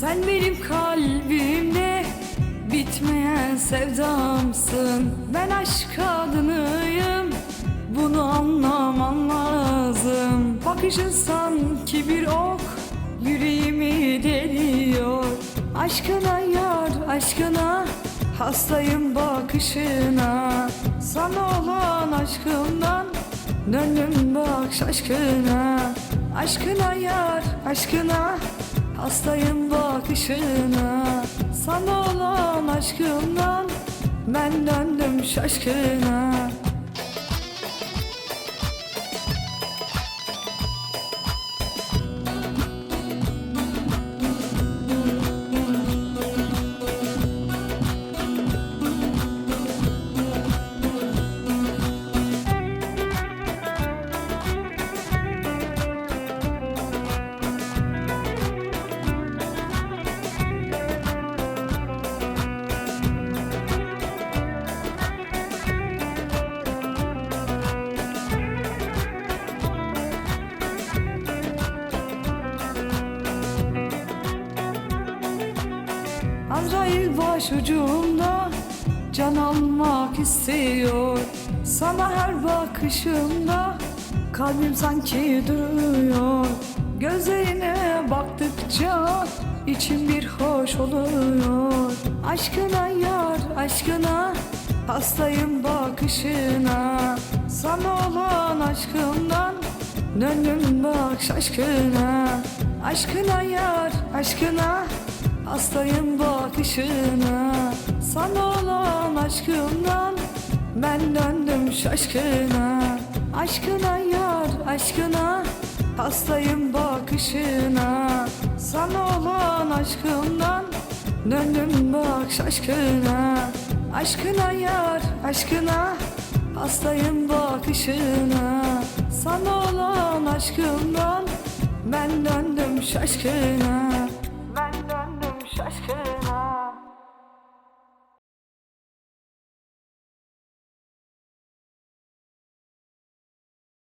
Sen benim kalbimde bitmeyen sevdamsın. Ben aşk kadınıyım bunu anlaman lazım. Bakışın sanki bir ok yüreğimi deliyor. Aşkına yar aşkına hastayım bakışına. Sana olan aşkımdan döndüm bak şaşkına. Aşkına yar aşkına hastayım bakışına Sana olan aşkımdan ben döndüm şaşkına Azrail başucumda can almak istiyor. Sana her bakışımda kalbim sanki duruyor. Gözlerine baktıkça içim bir hoş oluyor. Aşkına yar aşkına hastayım bakışına. Sana olan aşkımdan döndüm bak şaşkına. Aşkına yar aşkına Hastayım bakışına Sana olan aşkımdan Ben döndüm şaşkına Aşkına yar aşkına. Hastayım bakışına Sana olan aşkımdan Döndüm bak şaşkına Aşkına yar aşkına. Hastayım bakışına Sana olan aşkımdan Ben döndüm şaşkına